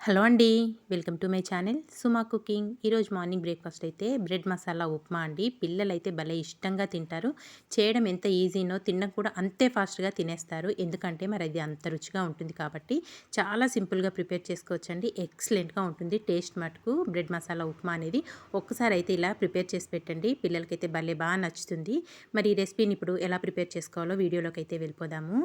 Hello అండి welcome to my channel Suma cooking. ఈరోజు morning breakfast అయితే బ్రెడ్ మసాలా ఉప్మా అండి. పిల్లలు అయితే భలే ఇష్టంగా తింటారు. చేయడం ఎంత ఈజీనో తినడం కూడా అంతే ఫాస్ట్గా తినేస్తారు. ఎందుకంటే మరి అది అంత రుచిగా ఉంటుంది కాబట్టి చాలా సింపుల్గా ప్రిపేర్ చేసుకోవచ్చండి. ఎక్సలెంట్గా ఉంటుంది టేస్ట్ మటుకు. బ్రెడ్ మసాలా ఉప్మా అనేది ఒక్కసారి అయితే ఇలా ప్రిపేర్ చేసి పెట్టండి. పిల్లలకైతే భలే బాగా నచ్చుతుంది. మరి ఈ రెసిపీని ఇప్పుడు ఎలా ప్రిపేర్ చేసుకోవాలో వీడియోలోకి అయితే వెళ్ళిపోదాము.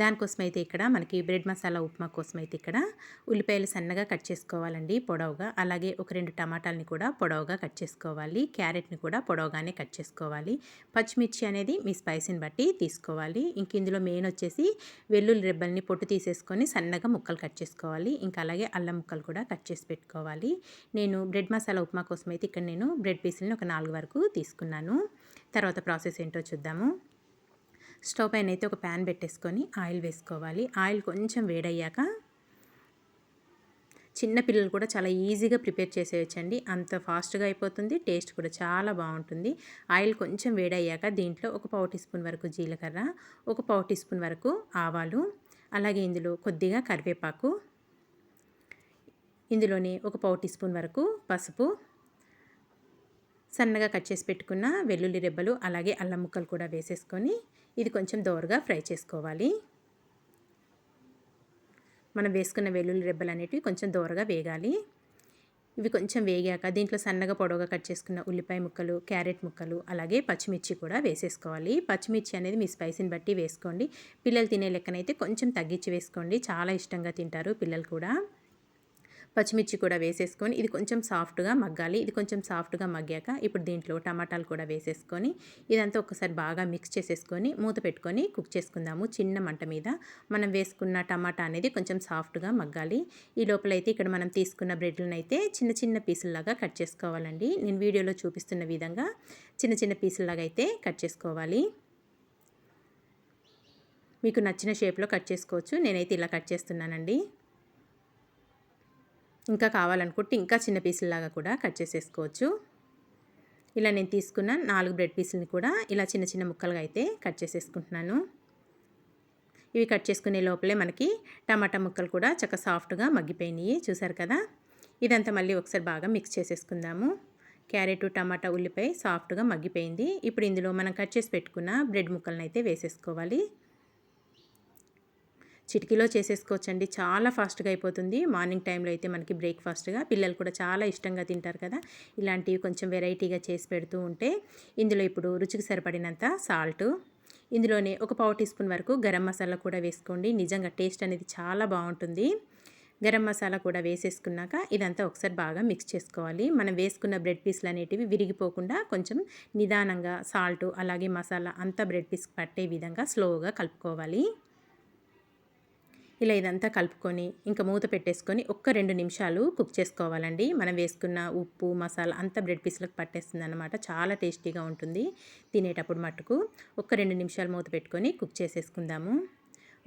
దానికోసం అయితే ఇక్కడ మనకి బ్రెడ్ మసాలా ఉప్మా కోసం అయితే ఇక్కడ ఉల్లిపాయలు సన్నగా కట్ చేసుకోవాలండి పొడవుగా. అలాగే ఒక రెండు టమాటాలని కూడా పొడవుగా కట్ చేసుకోవాలి. క్యారెట్ని కూడా పొడవుగానే కట్ చేసుకోవాలి. పచ్చిమిర్చి అనేది మీ స్పైసీని బట్టి తీసుకోవాలి. ఇంక ఇందులో మెయిన్ వచ్చేసి వెల్లుల్లి రెబ్బల్ని పొట్టు తీసేసుకొని సన్నగా ముక్కలు కట్ చేసుకోవాలి. ఇంకా అలాగే అల్లం ముక్కలు కూడా కట్ చేసి పెట్టుకోవాలి. నేను బ్రెడ్ మసాలా ఉప్మా కోసం అయితే ఇక్కడ నేను బ్రెడ్ పీసులను ఒక నాలుగు వరకు తీసుకున్నాను. తర్వాత ప్రాసెస్ ఏంటో చూద్దాము. స్టవ్ పైన అయితే ఒక ప్యాన్ పెట్టేసుకొని ఆయిల్ వేసుకోవాలి. ఆయిల్ కొంచెం వేడయ్యాక చిన్న పిల్లలు కూడా చాలా ఈజీగా ప్రిపేర్ చేసేయచ్చండి. అంత ఫాస్ట్గా అయిపోతుంది టేస్ట్ కూడా చాలా బాగుంటుంది. ఆయిల్ కొంచెం వేడయ్యాక దీంట్లో ఒక పావు టీ స్పూన్ వరకు జీలకర్ర ఒక పావు టీ స్పూన్ వరకు ఆవాలు అలాగే ఇందులో కొద్దిగా కరివేపాకు ఇందులోనే ఒక పావు టీ స్పూన్ వరకు పసుపు సన్నగా కట్ చేసి పెట్టుకున్న వెల్లుల్లి రెబ్బలు అలాగే అల్లం ముక్కలు కూడా వేసేసుకొని ఇది కొంచెం దోరగా ఫ్రై చేసుకోవాలి. మనం వేసుకున్న వెల్లుల్లి రెబ్బలు అనేటివి కొంచెం దోరగా వేగాలి. ఇవి కొంచెం వేగాక దీంట్లో సన్నగా పొడవుగా కట్ చేసుకున్న ఉల్లిపాయ ముక్కలు క్యారెట్ ముక్కలు అలాగే పచ్చిమిర్చి కూడా వేసేసుకోవాలి. పచ్చిమిర్చి అనేది మీ స్పైసీని బట్టి వేసుకోండి. పిల్లలు తినే లెక్కనైతే కొంచెం తగ్గించి వేసుకోండి. చాలా ఇష్టంగా తింటారు పిల్లలు కూడా. పచ్చిమిర్చి కూడా వేసేసుకొని ఇది కొంచెం సాఫ్ట్గా మగ్గాలి. ఇది కొంచెం సాఫ్ట్గా మగ్గాక ఇప్పుడు దీంట్లో టమాటాలు కూడా వేసేసుకొని ఇదంతా ఒకసారి బాగా మిక్స్ చేసేసుకొని మూత పెట్టుకొని కుక్ చేసుకుందాము. చిన్న మంట మీద మనం వేసుకున్న టమాటా అనేది కొంచెం సాఫ్ట్గా మగ్గాలి. ఈ లోపల అయితే ఇక్కడ మనం తీసుకున్న బ్రెడ్లను అయితే చిన్న చిన్న పీసుల్లాగా కట్ చేసుకోవాలండి. నేను వీడియోలో చూపిస్తున్న విధంగా చిన్న చిన్న పీసుల్లాగా అయితే కట్ చేసుకోవాలి. మీకు నచ్చిన షేప్లో కట్ చేసుకోవచ్చు. నేనైతే ఇలా కట్ చేస్తున్నానండి. ఇంకా కావాలనుకుంటే ఇంకా చిన్న పీసుల్లాగా కూడా కట్ చేసేసుకోవచ్చు. ఇలా నేను తీసుకున్న నాలుగు బ్రెడ్ పీసులని కూడా ఇలా చిన్న చిన్న ముక్కలుగా అయితే కట్ చేసేసుకుంటున్నాను. ఇవి కట్ చేసుకునే లోపలే మనకి టమాటా ముక్కలు కూడా చక్క సాఫ్ట్గా మగ్గిపోయినాయి. చూసారు కదా? ఇదంతా మళ్ళీ ఒకసారి బాగా మిక్స్ చేసేసుకుందాము. క్యారెట్ టమాటా ఉల్లిపాయ సాఫ్ట్గా మగ్గిపోయింది. ఇప్పుడు ఇందులో మనం కట్ చేసి పెట్టుకున్న బ్రెడ్ ముక్కలను అయితే వేసేసుకోవాలి. చిటికీలో చేసేసుకోవచ్చండి. చాలా ఫాస్ట్గా అయిపోతుంది. మార్నింగ్ టైంలో అయితే మనకి బ్రేక్ఫాస్ట్గా పిల్లలు కూడా చాలా ఇష్టంగా తింటారు కదా. ఇలాంటివి కొంచెం వెరైటీగా చేసి పెడుతూ ఉంటే ఇందులో ఇప్పుడు రుచికి సరిపడినంత సాల్ట్ ఇందులోనే ఒక పావు టీ స్పూన్ వరకు గరం మసాలా కూడా వేసుకోండి. నిజంగా టేస్ట్ అనేది చాలా బాగుంటుంది. గరం మసాలా కూడా వేసేసుకున్నాక ఇదంతా ఒకసారి బాగా మిక్స్ చేసుకోవాలి. మనం వేసుకున్న బ్రెడ్ పీస్లు అనేటివి విరిగిపోకుండా కొంచెం నిదానంగా సాల్ట్ అలాగే మసాలా అంతా బ్రెడ్ పీస్ పట్టే విధంగా స్లోగా కలుపుకోవాలి. ఇలా ఇదంతా కలుపుకొని ఇంకా మూత పెట్టేసుకొని ఒక్క రెండు నిమిషాలు కుక్ చేసుకోవాలండి. మనం వేసుకున్న ఉప్పు మసాలా అంతా బ్రెడ్ పీస్లకు పట్టేస్తుంది అనమాట చాలా టేస్టీగా ఉంటుంది. తినేటప్పుడు మట్టుకు ఒక్క రెండు నిమిషాలు మూత పెట్టుకొని కుక్ చేసేసుకుందాము.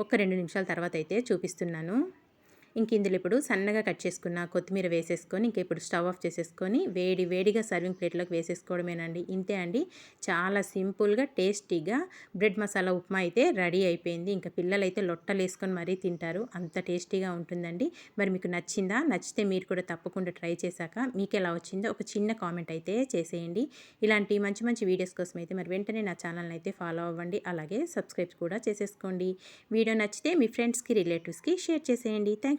ఒక్క రెండు నిమిషాల తర్వాత అయితే చూపిస్తున్నాను. ఇంక ఇందులో ఇప్పుడు సన్నగా కట్ చేసుకున్న కొత్తిమీర వేసేసుకొని ఇంక ఇప్పుడు స్టవ్ ఆఫ్ చేసేసుకొని వేడి వేడిగా సర్వింగ్ ప్లేట్లోకి వేసేసుకోవడమేనండి. ఇంతే అండి. చాలా సింపుల్గా టేస్టీగా బ్రెడ్ మసాలా ఉప్మా అయితే రెడీ అయిపోయింది. ఇంకా పిల్లలైతే లొట్టలు వేసుకొని మరీ తింటారు. అంత టేస్టీగా ఉంటుందండి. మరి మీకు నచ్చిందా? నచ్చితే మీరు కూడా తప్పకుండా ట్రై చేశాక మీకు ఎలా వచ్చిందో ఒక చిన్న కామెంట్ అయితే చేసేయండి. ఇలాంటి మంచి మంచి వీడియోస్ కోసం అయితే మరి వెంటనే నా ఛానల్ని అయితే ఫాలో అవ్వండి. అలాగే సబ్స్క్రైబ్ కూడా చేసేసుకోండి. వీడియో నచ్చితే మీ ఫ్రెండ్స్కి రిలేటివ్స్కి షేర్ చేసేయండి. థ్యాంక్